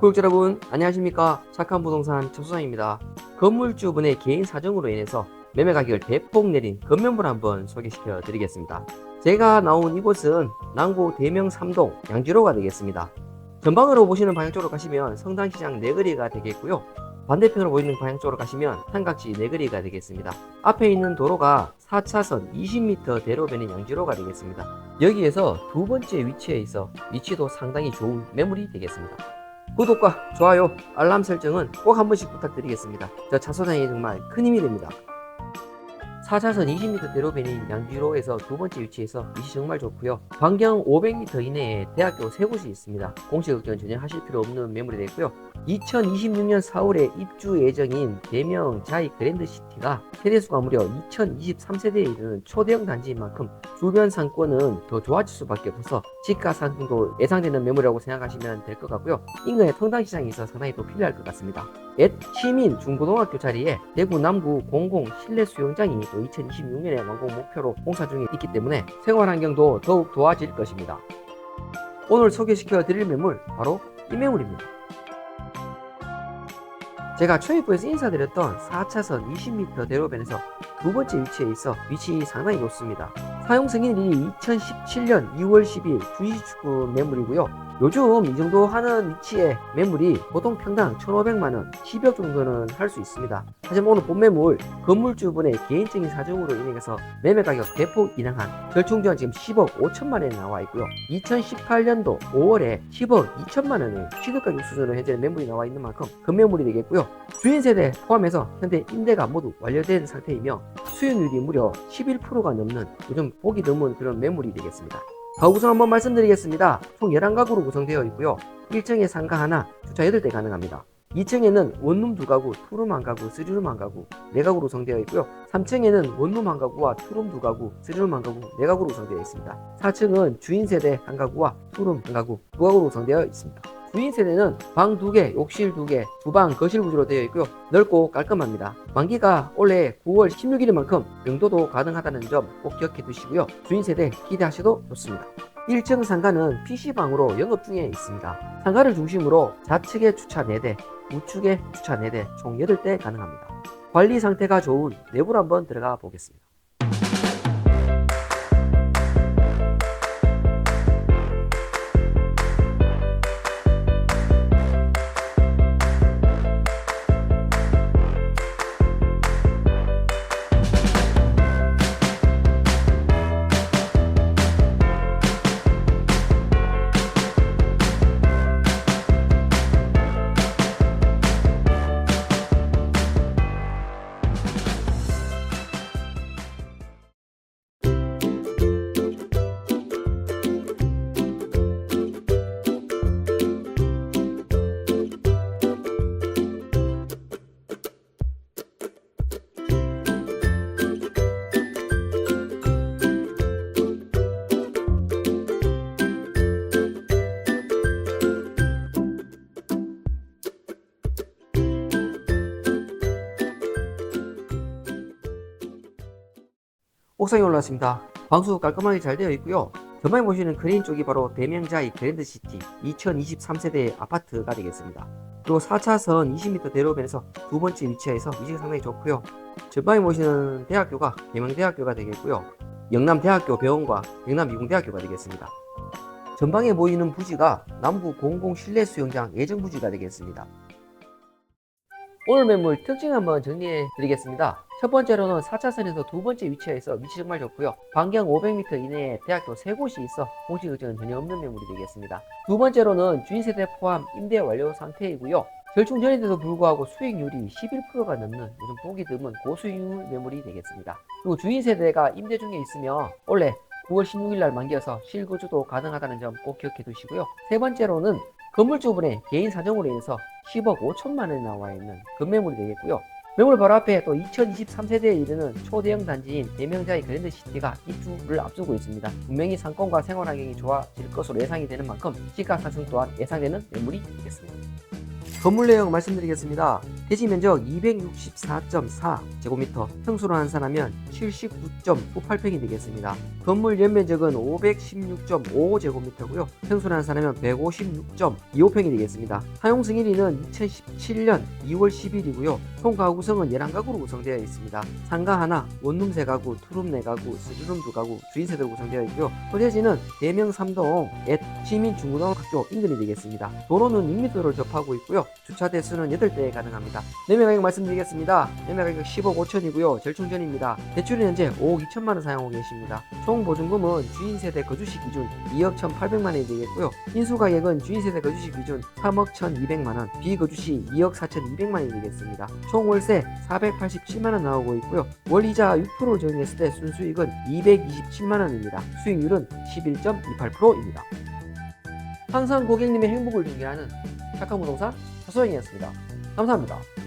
구독자 여러분 안녕하십니까? 착한 부동산 최소장입니다. 건물주분의 개인 사정으로 인해서 매매 가격을 대폭 내린 건면부를 한번 소개시켜 드리겠습니다. 제가 나온 이곳은 남구 대명 3동 양지로가 되겠습니다. 전방으로 보시는 방향 쪽으로 가시면 성당시장 내거리가 되겠고요. 반대편으로 보이는 방향 쪽으로 가시면 삼각지 내거리가 되겠습니다. 앞에 있는 도로가 4차선 20m 대로변인 양지로가 되겠습니다. 여기에서 두 번째 위치에 있어 위치도 상당히 좋은 매물이 되겠습니다 구독과 좋아요, 알람 설정은 꼭 한 번씩 부탁드리겠습니다. 저 차소장이 정말 큰 힘이 됩니다. 4차선 20m 대로변인 양지로에서 두 번째 위치에서 위치 정말 좋고요. 반경 500m 이내에 대학교 세 곳이 있습니다. 공식 걱정 전혀 하실 필요 없는 매물이 되고요. 2026년 4월에 입주 예정인 대명 자이 그랜드시티가 세대수가 무려 2023세대에 이르는 초대형 단지인 만큼 주변 상권은 더 좋아질 수밖에 없어서 집가 상승도 예상되는 매물이라고 생각하시면 될 것 같고요. 인근에 평당시장이 있어 상당히 또 필요할 것 같습니다. 옛 시민 중고등학교 자리에 대구 남구 공공 실내 수영장이 또 2026년에 완공 목표로 공사 중에 있기 때문에 생활 환경도 더욱 좋아질 것입니다. 오늘 소개시켜 드릴 매물 바로 이 매물입니다. 제가 초입부에서 인사드렸던 4차선 20m 대로변에서 두 번째 위치에 있어 위치 상당히 좋습니다. 사용 승인일이 2017년 2월 10일 주식축구 매물이고요. 요즘 이 정도 하는 위치의 매물이 보통 평당 1,500만원, 10억 정도는 할 수 있습니다. 하지만 오늘 본 매물, 건물주분의 개인적인 사정으로 인해서 매매 가격 대폭 인상한 절충전 지금 10억 5천만원에 나와 있고요. 2018년도 5월에 10억 2천만원의 취득가격 수준으로 현재 매물이 나와 있는 만큼 급매물이 되겠고요. 주인 세대 포함해서 현재 임대가 모두 완료된 상태이며 수익률이 무려 11%가 넘는 요즘 보기 드문 그런 매물이 되겠습니다. 가구 구성 한번 말씀드리겠습니다. 총 11가구로 구성되어 있고요. 1층에 상가 하나, 주차 8대 가능합니다. 2층에는 원룸 2가구, 투룸 1가구, 쓰리룸 1가구, 4가구로 구성되어 있고요. 3층에는 원룸 1가구와 투룸 2가구, 쓰리룸 1가구, 4가구로 구성되어 있습니다. 4층은 주인 세대 1가구와 투룸 1가구, 2가구로 구성되어 있습니다. 주인 세대는 방 2개, 욕실 2개, 주방, 거실 구조로 되어 있고요. 넓고 깔끔합니다. 만기가 올해 9월 16일인 만큼 용도도 가능하다는 점 꼭 기억해 두시고요. 주인 세대 기대하셔도 좋습니다. 1층 상가는 PC방으로 영업 중에 있습니다. 상가를 중심으로 좌측에 주차 4대, 우측에 주차 4대, 총 8대 가능합니다. 관리 상태가 좋은 내부로 한번 들어가 보겠습니다. 옥상에 올라왔습니다. 방수 깔끔하게 잘 되어 있고요. 전방에 보시는 그린 쪽이 바로 대명자이 그랜드시티 2023세대 아파트가 되겠습니다. 그리고 4차선 20m 대로변에서 두 번째 위치에서 위치가 상당히 좋고요. 전방에 보시는 대학교가 대명대학교가 되겠고요. 영남대학교 병원과 영남이공대학교가 되겠습니다. 전방에 보이는 부지가 남구 공공 실내 수영장 예정 부지가 되겠습니다. 오늘 매물 특징 한번 정리해 드리겠습니다. 첫 번째로는 4차선에서 두 번째 위치에서 위치 정말 좋고요. 반경 500m 이내에 대학교 세 곳이 있어 공식 의견은 전혀 없는 매물이 되겠습니다. 두 번째로는 주인 세대 포함 임대 완료 상태이고요. 절충 전인데도 불구하고 수익률이 11%가 넘는 요즘 보기 드문 고수익률 매물이 되겠습니다. 그리고 주인 세대가 임대 중에 있으며 원래 9월 16일 날 만기여서 실거주도 가능하다는 점 꼭 기억해 두시고요. 세 번째로는 건물주분의 개인 사정으로 인해서 10억 5천만 원에 나와 있는 급매물이 되겠고요. 매물 바로 앞에 또 2023세대에 이르는 초대형 단지인 대명자의 그랜드시티가 입주를 앞두고 있습니다. 분명히 상권과 생활 환경이 좋아질 것으로 예상이 되는 만큼 시가 상승 또한 예상되는 매물이 되겠습니다. 건물 내용 말씀드리겠습니다. 대지 면적 264.4 제곱미터, 평수로 환산하면 79.98평이 되겠습니다. 건물 연면적은 516.5 제곱미터고요. 평수로 환산하면 156.25평이 되겠습니다. 사용 승인일은 2017년 2월 10일이고요. 총 가구 구성은 11가구로 구성되어 있습니다. 상가 하나, 원룸 3가구, 투룸 4가구, 쓰리룸 2가구, 주인세대로 구성되어 있고요. 토대지는 대명 3동, 앳 시민 중고등학교 인근이 되겠습니다. 도로는 6m를 접하고 있고요. 주차 대수는 8대 가능합니다. 매매 가격 말씀드리겠습니다. 매매 가격 10억 5천이고요. 절충전입니다. 대출은 현재 5억 2천만 원 사용하고 계십니다. 총 보증금은 주인 세대 거주시 기준 2억 1,800만 원이 되겠고요. 인수 가격은 주인 세대 거주시 기준 3억 1,200만 원, 비거주시 2억 4,200만 원이 되겠습니다. 총 월세 487만 원 나오고 있고요. 월 이자 6% 적용했을 때 순수익은 227만 원입니다. 수익률은 11.28%입니다. 항상 고객님의 행복을 중개하는 착한 부동산 차소영이었습니다. 감사합니다.